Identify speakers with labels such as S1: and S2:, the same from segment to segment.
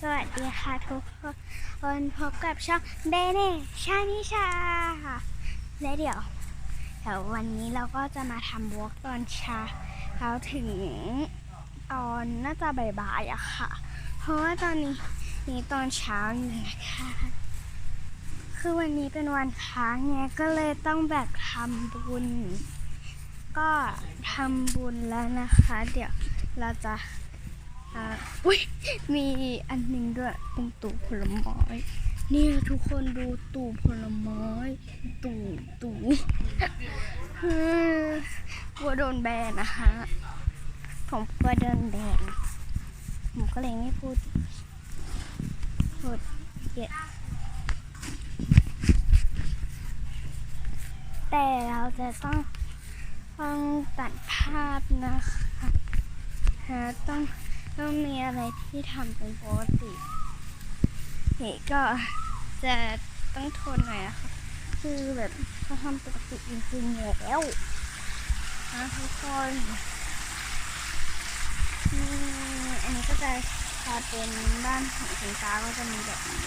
S1: สวัสดีค่ะทุกคนพบกับช่องเบเน่ชานิชาค่ะและเดี๋ยวเดี๋ยววันนี้เราก็จะมาทำวอล์กตอนเช้าเราถึงตอนน่าจะบ่ายๆอะค่ะ เพราะว่าตอนนี้นี่ตอนเช้าอยู่นะคะคือวันนี้เป็นวันค้างไงก็เลยต้องแบบทำบุญ ก็ทำบุญแล้วนะคะ เดี๋ยวเราจะ อุ้ยมีอันหนึงด้วยเป็นตู่ผลไม้เนี่ยทุกคนดูตู่ผลไม้ตู่ตู่กลัวโดนแบนนะคะผมกลัวโดนแบนผมก็เลยไม่พูดพูดเยอะแต่เราจะต้องต้องตัดภาพนะคะฮะต้อง ต้องมีอะไรที่ทำเป็นปกติเหตุก็จะต้องทนหน่อยนะคะคือแบบเขาทำปกติจริงๆแล้วนะทุกคนนี่อันนี้ก็จะพอเป็นบ้านของคุณตาก็จะมีแบบนี้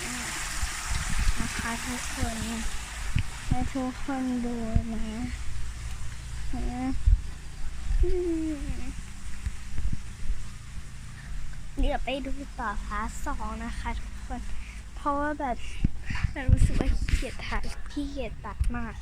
S1: นะคะทุกคนให้ทุกคนดูนะอืม เดี๋ยวไปดูต่อพาร์ทสองนะคะทุกคน เพราะว่าแบบรารู้สึกว่าเกียดถ่ายพี่เกียดตัดมาก